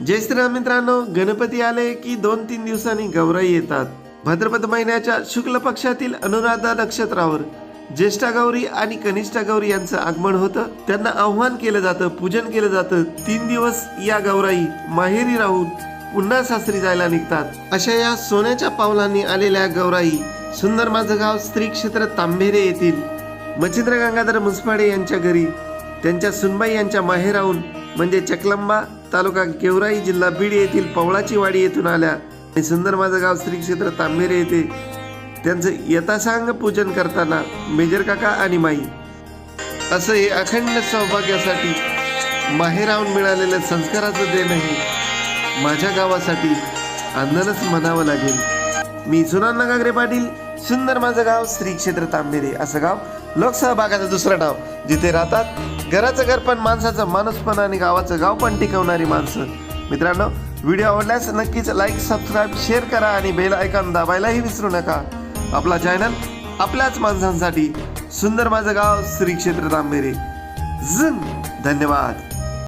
जय श्रीराम मित्रांनो गणपती आले की दोन तीन दिवसांनी गौराई येतात. भाद्रपद महिन्याच्या शुक्ल पक्षातील अनुराधा नक्षत्रावर ज्येष्ठा गौरी आणि कनिष्ठा गौरी यांचं आगमन होतं. त्यांना आव्हान केलं जातं पूजन केलं जातं. तीन दिवस या गौराई माहेरी राहून पुन्हा सासरी जायला निघतात. अशा या सोन्याच्या पावलांनी आलेल्या गौराई सुंदर माझं गाव स्त्री क्षेत्र तांबेरे येथील मच्छिंद्र गंगाधर मुसफाडे यांच्या घरी त्यांच्या सुनबाई यांच्या माहेराहून म्हणजे चकलंबा तालुका गेवराई जिल्हा बीड येथील पवळाची वाडी येथून आल्या. आणि सुंदर माझं गाव श्री क्षेत्र तांबेरे येथे. त्यांचं यथासांग पूजन करताना मेजर काका आणि माई. असं हे अखंड सौभाग्यासाठी माहेरावून मिळालेलं संस्काराचं देणं हे माझ्या गावासाठी आंदोलनच म्हणावं लागेल. मी सुनान गागरे पाटील सुंदर माझं गाव श्री क्षेत्र तांबेरे असं गाव लोकसहभागाचं दुसरं नाव जिथे राहतात घराचं घर पण माणसाचं माणूस पण आणि गावाचं गाव पण टिकवणारी माणसं. मित्रांनो व्हिडिओ आवडल्यास नक्कीच लाईक सबस्क्राईब शेअर करा आणि बेल आयकॉन दाबायलाही विसरू नका. आपला चॅनल आपल्याच माणसांसाठी. सुंदर माझं गाव श्री क्षेत्र तांबेरे. झुन धन्यवाद.